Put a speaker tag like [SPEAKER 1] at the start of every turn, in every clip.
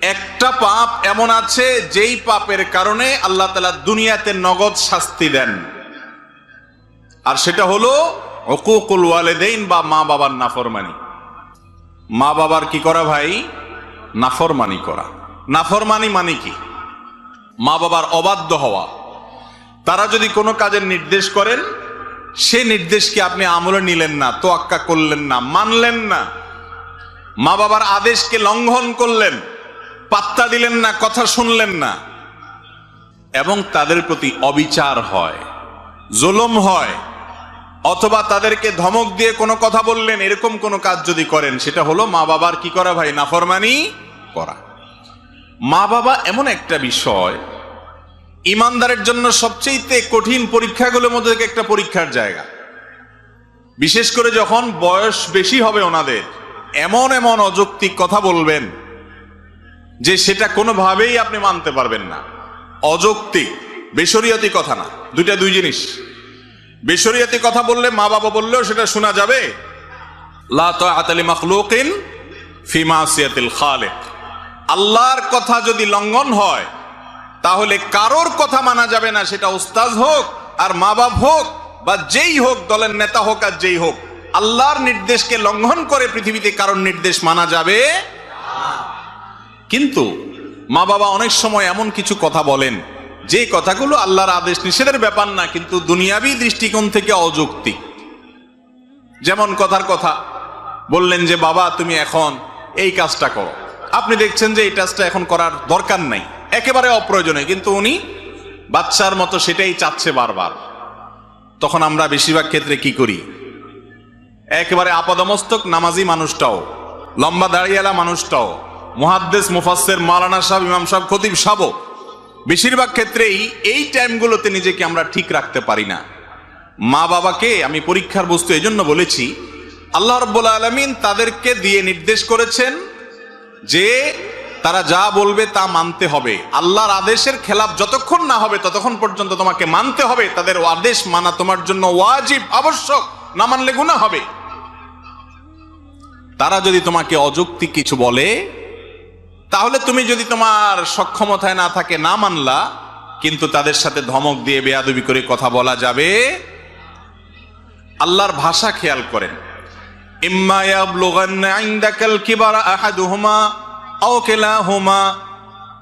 [SPEAKER 1] একটা পাপ এমন আছে যেই পাপের কারণে আল্লাহ তালা দুনিয়াতে নগদ শাস্তি দেন। আর সেটা হলো অকুকুল ওয়ালেদেইন বা মা বাবার নাফরমানি। মা বাবার কি করা ভাই? নাফরমানি করা। নাফরমানি মানে কি? মা বাবার অবাধ্য হওয়া। তারা যদি কোনো কাজের নির্দেশ করেন, সে নির্দেশকে আপনি আমলে নিলেন না, তোয়াক্কা করলেন না, মানলেন না। মা বাবার আদেশকে লঙ্ঘন করলেন। পাত্তা দিলেন না, কথা শুনলেন না, এবং তাদের প্রতি অবিচার হয়, জুলুম হয়, অথবা তাদেরকে ধমক দিয়ে কোনো কথা বললেন, এরকম কোনো কাজ যদি করেন, সেটা হলো মা বাবার কি করা ভাই? নাফরমানি করা। মা বাবা এমন একটা বিষয়, ইমানদারের জন্য সবচেয়ে কঠিন পরীক্ষাগুলোর মধ্যে একটা পরীক্ষার জায়গা। বিশেষ করে যখন বয়স বেশি হবে ওনাদের, এমন এমন অযৌক্তিক কথা বলবেন যে সেটা কোনোভাবেই আপনি মানতে পারবেন না। অযৌক্তিক বেসরিয়তি কথা না। দুইটা দুই জিনিস। বেসরিয়তি কথা বললে মা বাবা বললেও সেটা শোনা যাবে। আল্লাহর কথা যদি লঙ্ঘন হয়, তাহলে কারোর কথা মানা যাবে না, সেটা উস্তাজ হোক আর মা বাপ হোক বা যেই হোক, দলের নেতা হোক আর যেই হোক, আল্লাহর নির্দেশকে লঙ্ঘন করে পৃথিবীতে কারোর নির্দেশ মানা যাবে কিন্তু মা বাবা অনেক সময় এমন কিছু কথা বলেন, যে কথাগুলো আল্লাহর আদেশ নিষেধের ব্যাপার না, কিন্তু দুনিয়াবি দৃষ্টিকোণ থেকে অযৌক্তিক। যেমন কথার কথা, বললেন যে, বাবা, তুমি এখন এই কাজটা করো। আপনি দেখছেন যে এই কাজটা এখন করার দরকার নাই, একেবারে অপ্রয়োজনীয়, কিন্তু উনি বাচ্চার মতো সেটাই চাচ্ছে বারবার। তখন আমরা বেশিরভাগ ক্ষেত্রে কি করি? একেবারে আপাদমস্তক নামাজি মানুষটাও, লম্বা দাঁড়িয়েলা মানুষটাও মুহাদ্দেস, মুফাসসের মালানা সাহেব, ইমাম সাহেব, খতিব সাহেব বেশিরভাগ ক্ষেত্রেই এই টাইমগুলোতে নিজেকে আমরা ঠিক রাখতে পারি না। মা বাবাকে আমি পরীক্ষার বস্তু এই জন্য বলেছি, আল্লাহ রব্বুল আলমিন তাদেরকে দিয়ে নির্দেশ করেছেন যে তারা যা বলবে তা মানতে হবে। আল্লাহর আদেশের খেলাফ যতক্ষণ না হবে ততক্ষণ পর্যন্ত তোমাকে মানতে হবে। তাদের আদেশ মানা তোমার জন্য ওয়াজিব, আবশ্যক, না মানলে গুণা হবে। তারা যদি তোমাকে অযৌক্তিক কিছু বলে তাহলে তুমি যদি তোমার সক্ষমতায় না থাকে না মানলা, কিন্তু তাদের সাথে ধমক দিয়ে বেয়াদবি করে কথা বলা যাবে। আল্লাহর ভাষা খেয়াল করেন।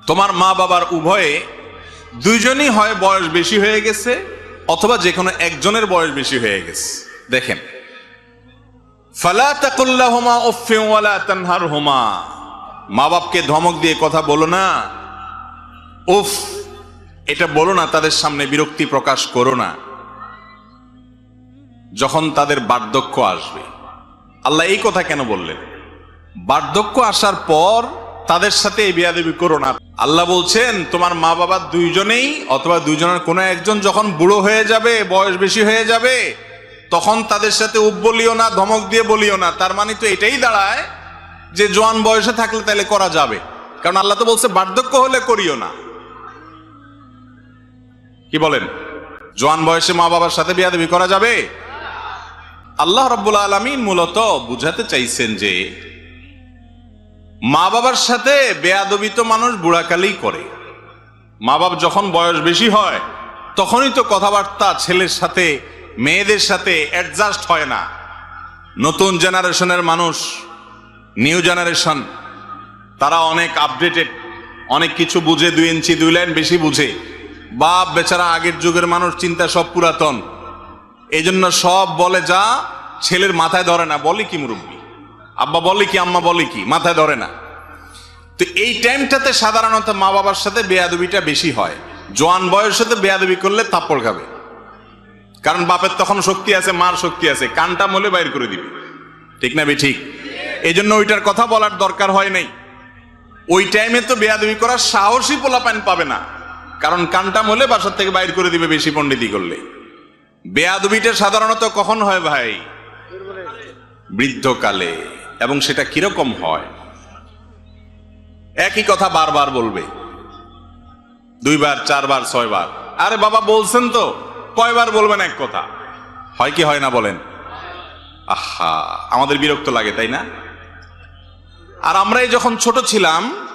[SPEAKER 1] তোমার মা বাবার উভয়ে দুইজনই হয় বয়স বেশি হয়ে গেছে, অথবা যে কোনো একজনের বয়স বেশি হয়ে গেছে। দেখেন। ফালা তাকুল্লাহুমা উফফিন ওয়ালা তানহারহুমা। মা বাপকে ধমক দিয়ে কথা বলো না। উফ, এটা বলো না, তাদের সামনে বিরক্তি প্রকাশ করো না। যখন তাদের বার্ধক্য আসবে। আল্লাহ এই কথা কেন বললেন? বার্ধক্য আসার পর তাদের সাথে এই বিয়াদেবি করো না। আল্লাহ বলছেন, তোমার মা বাবা দুইজনেই অথবা দুইজনের কোনো একজন যখন বুড়ো হয়ে যাবে, বয়স বেশি হয়ে যাবে, তখন তাদের সাথে উপ বলিও না, ধমক দিয়ে বলিও না। তার মানে তো এটাই দাঁড়ায় যে জোয়ান বয়সে থাকলে তাহলে করা যাবে। কারণ আল্লাহ তো বলছে, বার্ধক্য হলে করিও না। কি বলেন? জোয়ান বয়সে মা বাবার সাথে বিয়াদেবি করা যাবে? আল্লাহ রব্বুল আলমিন মূলত বুঝাতে চাইছেন যে, মা বাবার সাথে বেয়াদবি তো মানুষ বুড়াকালেই করে। মা বাপ যখন বয়স বেশি হয়, তখনই তো কথাবার্তা ছেলের সাথে, মেয়েদের সাথে অ্যাডজাস্ট হয় না। নতুন জেনারেশনের মানুষ নিউ জেনারেশন তারা অনেক আপডেটেড অনেক কিছু বুঝে, দুই ইঞ্চি, দুই লাইন বেশি বুঝে। বাপ বেচারা আগের যুগের মানুষ, চিন্তা সব পুরাতন। এই জন্য সব বলে যা, ছেলের মাথায় ধরে না। বলে কি মুরব্বী? আব্বা বলে কি, আম্মা বলে কি? মাথায় ধরে না। তো এই টাইমটাতে সাধারণত মা বাবার সাথে বেয়াদবিটা বেশি হয়। জোয়ান বয়সেতে বেয়াদবি করলে থাপ্পড় খাবে। কারণ বাপের তখন শক্তি আছে, মার শক্তি আছে। কানটা মলে বাইর করে দিবে। ঠিক না বে, ঠিক? এই জন্য ওইটার কথা বলার দরকার হয় নাই। ওই টাইমে তো বেয়াদবি করার সাহসী পোলাপান পাবে না। কারণ কানটা মলে বাসার থেকে বাইর করে দিবে বেশি পণ্ডিতি করলে। বেয়াদবিটা সাধারণত কখন হয় ভাই? বৃদ্ধকালে। এবং সেটা কীরকম হয়? একই কথা বারবার বলবে। দুইবার, চারবার, ছয়বার। আরে বাবা, বলছেন তো, কয়বার বলবেন এক কথা? হয় কি হয় না বলেন? আহা, আমাদের বিরক্ত লাগে, তাই না? আর আমরাই যখন ছোট ছিলাম,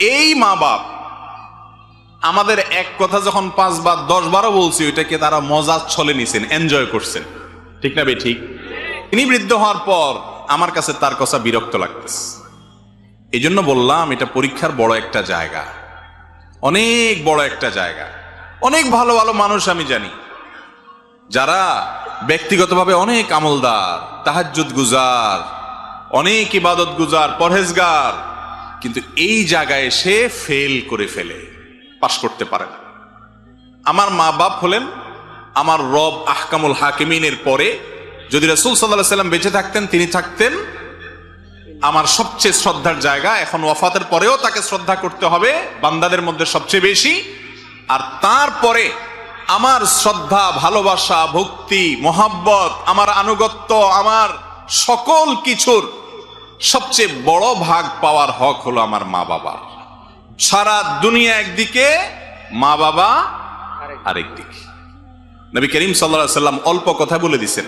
[SPEAKER 1] এই মা বাপ আমাদের এক কথা যখন পাঁচবার দশ বারও বলছি, ওইটাকে তারা মজার ছলে নিছেন এনজয় করছেন। ঠিক না বে ঠিক? তিনি বৃদ্ধ হওয়ার পর আমার কাছে তার কথা বিরক্ত লাগতেছে। এই জন্য বললাম, এটা পরীক্ষার বড় একটা জায়গা। অনেক বড় একটা জায়গা। অনেক ভালো ভালো মানুষ আমি জানি। যারা ব্যক্তিগতভাবে অনেক আমলদার, তাহাজ্জুদ গুজার অনেক ইবাদত গুজার, পরহেজগার। কিন্তু এই জায়গায় সে ফেল করে ফেলে, পাশ করতে পারে না। আমার মা বাপ হলেন আমার রব আহকামুল হাকিমিনের পরে, যদি রসুল সাল্লাহ সাল্লাম বেঁচে থাকতেন, তিনি থাকতেন। আমার সবচেয়ে শ্রদ্ধার জায়গা এখন ওয়াফাতের পরেও তাকে শ্রদ্ধা করতে হবে, বান্দাদের মধ্যে সবচেয়ে বেশি। আর তারপরে আমার শ্রদ্ধা, ভালোবাসা, ভক্তি, মোহাব্বত, আমার আনুগত্য, আমার সকল কিছুর সবচেয়ে বড় ভাগ পাওয়ার হক হলো আমার মা বাবার সারা দুনিয়া একদিকে, মা বাবা আরেকদিকে নবী করিম সাল্লাহ সাল্লাম অল্প কথা বলে দিছেন।